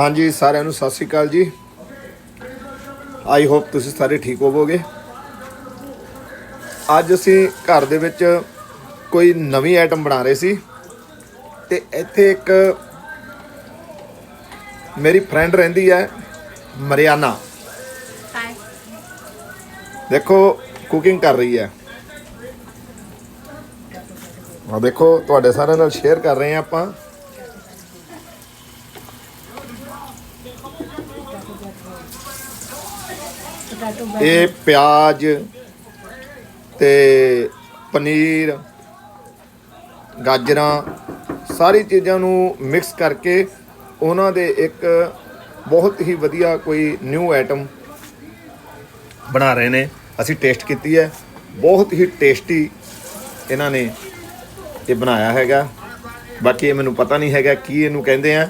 ਹਾਂਜੀ ਸਾਰਿਆਂ ਨੂੰ ਸਤਿ ਸ੍ਰੀ ਅਕਾਲ ਜੀ। ਆਈ ਹੋਪ ਤੁਸੀਂ ਸਾਰੇ ਠੀਕ ਹੋਵੋਗੇ। ਅੱਜ ਅਸੀਂ ਘਰ ਦੇ ਵਿੱਚ ਕੋਈ ਨਵੀਂ ਆਈਟਮ ਬਣਾ ਰਹੇ ਸੀ ਤੇ ਇੱਥੇ ਇੱਕ ਮੇਰੀ ਫਰੈਂਡ ਰਹਿੰਦੀ ਹੈ ਮਰਿਆਨਾ। ਦੇਖੋ ਕੁਕਿੰਗ ਕਰ ਰਹੀ ਹੈ। ਆ ਦੇਖੋ ਤੁਹਾਡੇ ਸਾਰਿਆਂ ਨਾਲ ਸ਼ੇਅਰ ਕਰ ਰਹੇ ਹਾਂ ਆਪਾਂ। ਇਹ ਪਿਆਜ਼ ਤੇ ਪਨੀਰ, ਗਾਜਰਾਂ, ਸਾਰੀ ਚੀਜ਼ਾਂ ਨੂੰ ਮਿਕਸ ਕਰਕੇ ਉਹਨਾਂ ਦੇ ਇੱਕ ਬਹੁਤ ਹੀ ਵਧੀਆ ਕੋਈ ਨਿਊ ਆਈਟਮ ਬਣਾ ਰਹੇ ਨੇ। ਅਸੀਂ ਟੇਸਟ ਕੀਤੀ ਹੈ। ਬਹੁਤ ਹੀ ਟੇਸਟੀ ਇਹਨਾਂ ਨੇ ਇਹ ਬਣਾਇਆ ਹੈਗਾ। ਬਾਕੀ ਇਹ ਮੈਨੂੰ ਪਤਾ ਨਹੀਂ ਹੈਗਾ ਕੀ ਇਹਨੂੰ ਕਹਿੰਦੇ ਆ।